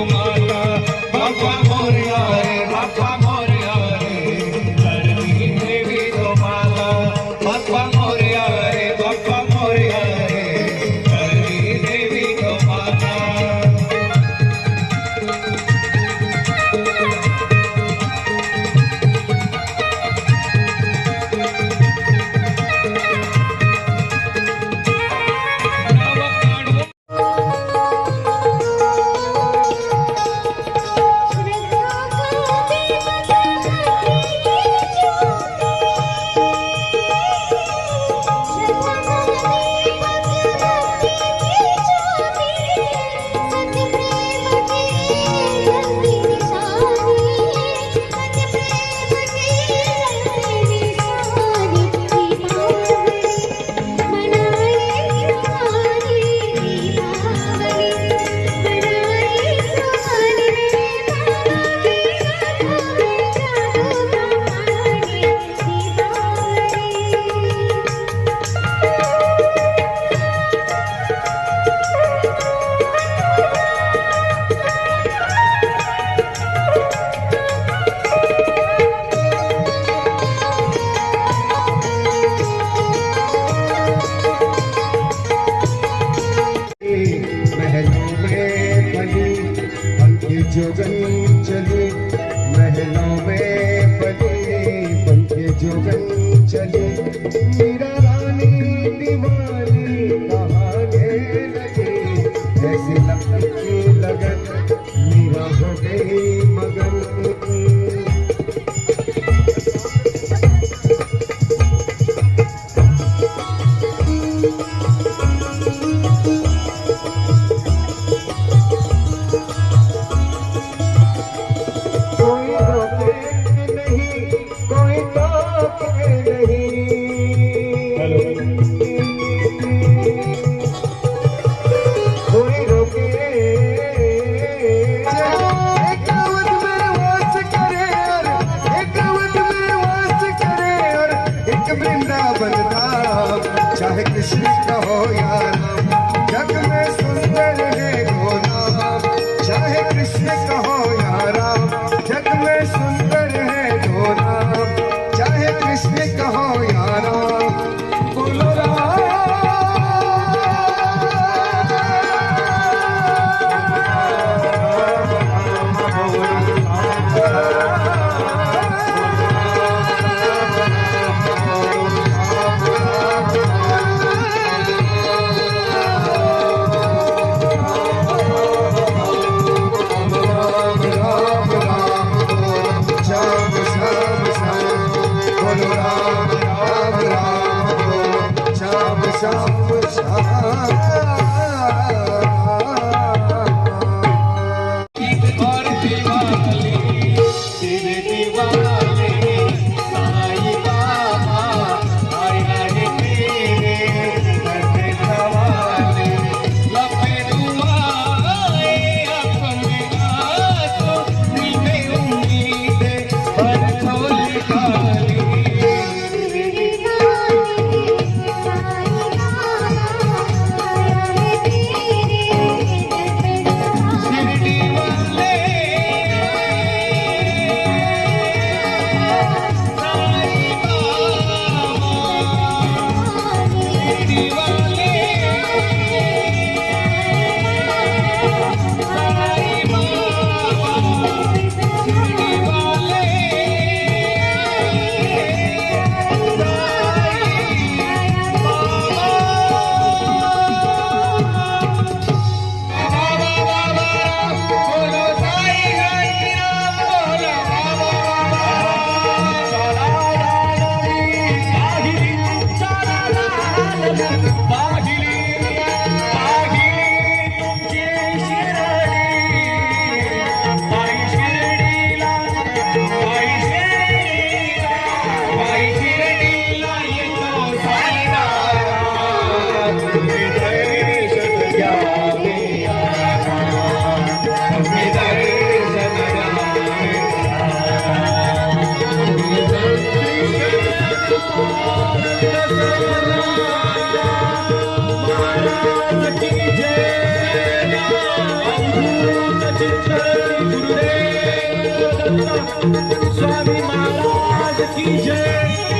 Oh, my. जो जोगन Christmas. Swami Maharaj की जय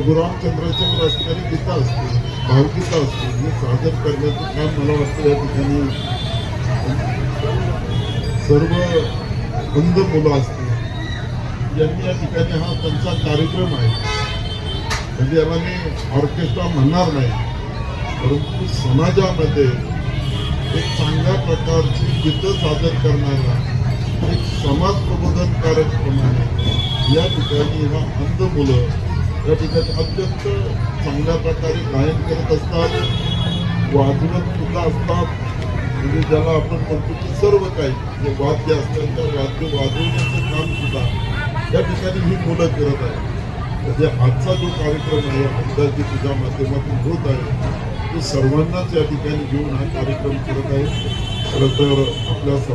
प्रभू असणारी गीता असते? भावगीता असते? हे सादर करण्याचं काम मला वाटतं या ठिकाणी सर्व अंध मुलं असतील. यांनी या ठिकाणी हा त्यांचा कार्यक्रम आहे. म्हणजे याला मी ऑर्केस्ट्रा म्हणणार नाही. परंतु समाजामध्ये एक चांगल्या प्रकारची गीतं सादर करणारा एक समाज प्रबोधन कार्यक्रम आहे या ठिकाणी हा अंध मुलं या ठिकाणी अत्यंत चांगल्या प्रकारे गायन करत असतात वाजवत सुद्धा असतात म्हणजे ज्याला आपण म्हणतो की सर्व काही जे वाद्य असतात त्या वाद्य वाजवण्याचं काम सुद्धा या ठिकाणी ही मुलं करत आहे म्हणजे आजचा जो कार्यक्रम आहे अंदाजी तुझ्या माध्यमातून होत आहे तो सर्वांनाच या ठिकाणी घेऊन हा कार्यक्रम करत आहे. खरं तर आपल्या